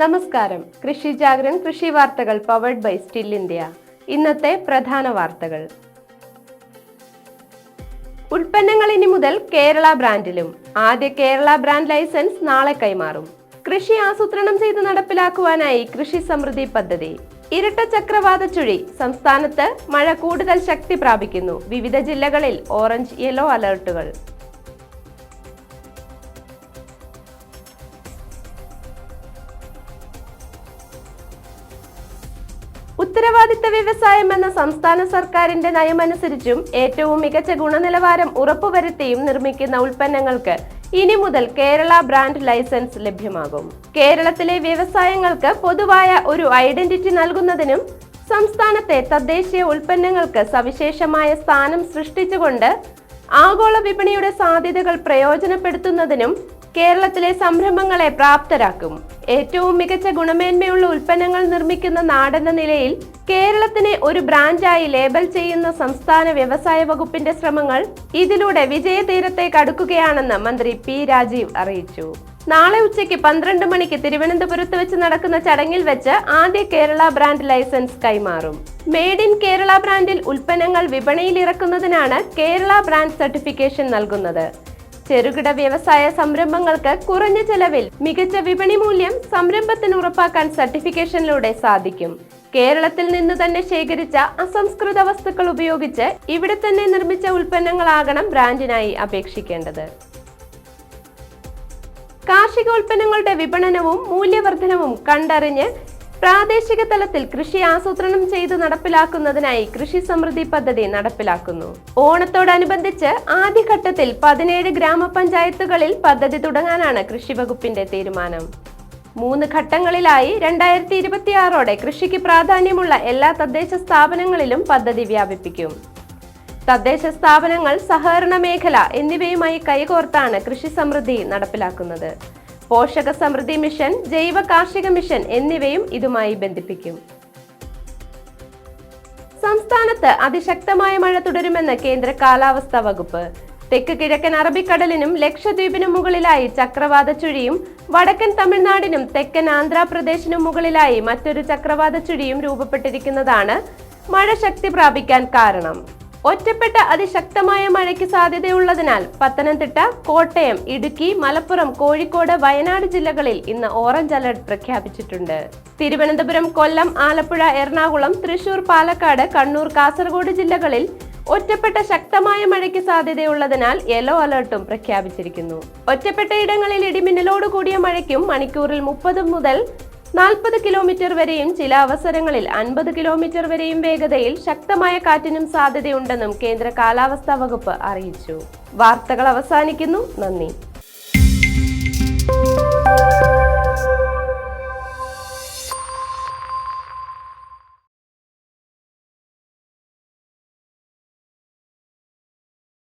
നമസ്കാരം. കൃഷി ജാഗരൻ കൃഷി വാർത്തകൾ പവേഡ് ബൈ സ്റ്റിൽ ഇന്ത്യ ഇന്നത്തെ പ്രധാന വാർത്തകൾ. ഉൽപ്പന്നങ്ങൾ ഇനി മുതൽ കേരള ബ്രാൻഡിലും. ആദ്യ കേരള ബ്രാൻഡ് ലൈസൻസ് നാളെ കൈമാറും. കൃഷി ആസൂത്രണം ചെയ്ത് നടപ്പിലാക്കുവാനായി കൃഷി സമൃദ്ധി പദ്ധതി. ഇരട്ട ചക്രവാത ചുഴി സംസ്ഥാനത്ത് മഴ കൂടുതൽ ശക്തി പ്രാപിക്കുന്നു. വിവിധ ജില്ലകളിൽ ഓറഞ്ച് യെല്ലോ അലർട്ടുകൾ ഉത്തരവാദിത്ത വ്യവസായം എന്ന സംസ്ഥാന സർക്കാരിന്റെ നയമനുസരിച്ചും ഏറ്റവും മികച്ച ഗുണനിലവാരം ഉറപ്പുവരുത്തിയും നിർമ്മിക്കുന്ന ഉൽപ്പന്നങ്ങൾക്ക് ഇനി മുതൽ കേരള ബ്രാൻഡ് ലൈസൻസ് ലഭ്യമാകും. കേരളത്തിലെ വ്യവസായങ്ങൾക്ക് പൊതുവായ ഒരു ഐഡന്റിറ്റി നൽകുന്നതിനും സംസ്ഥാനത്തെ തദ്ദേശീയ ഉൽപ്പന്നങ്ങൾക്ക് സവിശേഷമായ സ്ഥാനം സൃഷ്ടിച്ചുകൊണ്ട് ആഗോള വിപണിയുടെ സാധ്യതകൾ പ്രയോജനപ്പെടുത്തുന്നതിനും കേരളത്തിലെ സംരംഭങ്ങളെ പ്രാപ്തരാക്കും. ഏറ്റവും മികച്ച ഗുണമേന്മയുള്ള ഉൽപ്പന്നങ്ങൾ നിർമ്മിക്കുന്ന നാടെന്ന നിലയിൽ കേരളത്തിനെ ഒരു ബ്രാൻഡായി ലേബൽ ചെയ്യുന്ന സംസ്ഥാന വ്യവസായ വകുപ്പിന്റെ ശ്രമങ്ങൾ ഇതിലൂടെ വിജയതീരത്തേക്ക് അടുക്കുകയാണെന്ന് മന്ത്രി പി രാജീവ് അറിയിച്ചു. നാളെ ഉച്ചയ്ക്ക് പന്ത്രണ്ട് മണിക്ക് തിരുവനന്തപുരത്ത് വെച്ച് നടക്കുന്ന ചടങ്ങിൽ വെച്ച് ആദ്യ കേരള ബ്രാൻഡ് ലൈസൻസ് കൈമാറും. മെയ്ഡ് ഇൻ കേരള ബ്രാൻഡിൽ ഉൽപ്പന്നങ്ങൾ വിപണിയിൽ ഇറക്കുന്നതിനാണ് കേരള ബ്രാൻഡ് സർട്ടിഫിക്കേഷൻ നൽകുന്നത്. ചെറുകിട വ്യവസായ സംരംഭങ്ങൾക്ക് കുറഞ്ഞ ചെലവിൽ മികച്ച വിപണി മൂല്യം സംരംഭത്തിന് ഉറപ്പാക്കാൻ സർട്ടിഫിക്കേഷനിലൂടെ സാധിക്കും. കേരളത്തിൽ നിന്ന് തന്നെ ശേഖരിച്ച അസംസ്കൃത വസ്തുക്കൾ ഉപയോഗിച്ച് ഇവിടെ തന്നെ നിർമ്മിച്ച ഉൽപ്പന്നങ്ങളാകണം ബ്രാൻഡിനായി അപേക്ഷിക്കേണ്ടത്. കാർഷികോൽപ്പന്നങ്ങളുടെ വിപണനവും മൂല്യവർദ്ധനവും കണ്ടറിഞ്ഞ് പ്രാദേശിക തലത്തിൽ കൃഷി ആസൂത്രണം ചെയ്ത് നടപ്പിലാക്കുന്നതിനായി കൃഷി സമൃദ്ധി പദ്ധതി നടപ്പിലാക്കുന്നു. ഓണത്തോടനുബന്ധിച്ച് ആദ്യഘട്ടത്തിൽ പതിനേഴ് ഗ്രാമപഞ്ചായത്തുകളിൽ പദ്ധതി തുടങ്ങാനാണ് കൃഷി വകുപ്പിന്റെ തീരുമാനം. മൂന്ന് ഘട്ടങ്ങളിലായി രണ്ടായിരത്തി ഇരുപത്തിയാറോടെ കൃഷിക്ക് പ്രാധാന്യമുള്ള എല്ലാ തദ്ദേശ സ്ഥാപനങ്ങളിലും പദ്ധതി വ്യാപിപ്പിക്കും. തദ്ദേശ സ്ഥാപനങ്ങൾ സഹകരണ മേഖല എന്നിവയുമായി കൈകോർത്താണ് കൃഷി സമൃദ്ധി നടപ്പിലാക്കുന്നത്. പോഷക സമൃദ്ധി മിഷൻ ജൈവ കാർഷിക മിഷൻ എന്നിവയും ഇതുമായി ബന്ധിപ്പിക്കും. സംസ്ഥാനത്ത് അതിശക്തമായ മഴ തുടരുമെന്ന് കേന്ദ്ര കാലാവസ്ഥാ വകുപ്പ്. തെക്ക് കിഴക്കൻ അറബിക്കടലിനും ലക്ഷദ്വീപിനും മുകളിലായി ചക്രവാത ചുഴിയും വടക്കൻ തമിഴ്നാടിനും തെക്കൻ ആന്ധ്രാപ്രദേശിനും മുകളിലായി മറ്റൊരു ചക്രവാത ചുഴിയും രൂപപ്പെട്ടിരിക്കുന്നതാണ് മഴ ശക്തി പ്രാപിക്കാൻ കാരണം. ഒറ്റപ്പെട്ട അതിശക്തമായ മഴയ്ക്ക് സാധ്യതയുള്ളതിനാൽ പത്തനംതിട്ട കോട്ടയം ഇടുക്കി മലപ്പുറം കോഴിക്കോട് വയനാട് ജില്ലകളിൽ ഇന്ന് ഓറഞ്ച് അലർട്ട് പ്രഖ്യാപിച്ചിട്ടുണ്ട്. തിരുവനന്തപുരം കൊല്ലം ആലപ്പുഴ എറണാകുളം തൃശൂർ പാലക്കാട് കണ്ണൂർ കാസർഗോഡ് ജില്ലകളിൽ ഒറ്റപ്പെട്ട ശക്തമായ മഴയ്ക്ക് സാധ്യതയുള്ളതിനാൽ യെല്ലോ അലർട്ടും പ്രഖ്യാപിച്ചിരിക്കുന്നു. ഒറ്റപ്പെട്ട ഇടങ്ങളിൽ ഇടിമിന്നലോട് കൂടിയ മഴയ്ക്കും മണിക്കൂറിൽ മുപ്പത് മുതൽ നാൽപ്പത് കിലോമീറ്റർ വരെയും ചില അവസരങ്ങളിൽ അൻപത് കിലോമീറ്റർ വരെയും വേഗതയിൽ ശക്തമായ കാറ്റിനും സാധ്യതയുണ്ടെന്നും കേന്ദ്ര കാലാവസ്ഥാ വകുപ്പ് അറിയിച്ചു. വാർത്തകൾ അവസാനിക്കുന്നു. നന്ദി.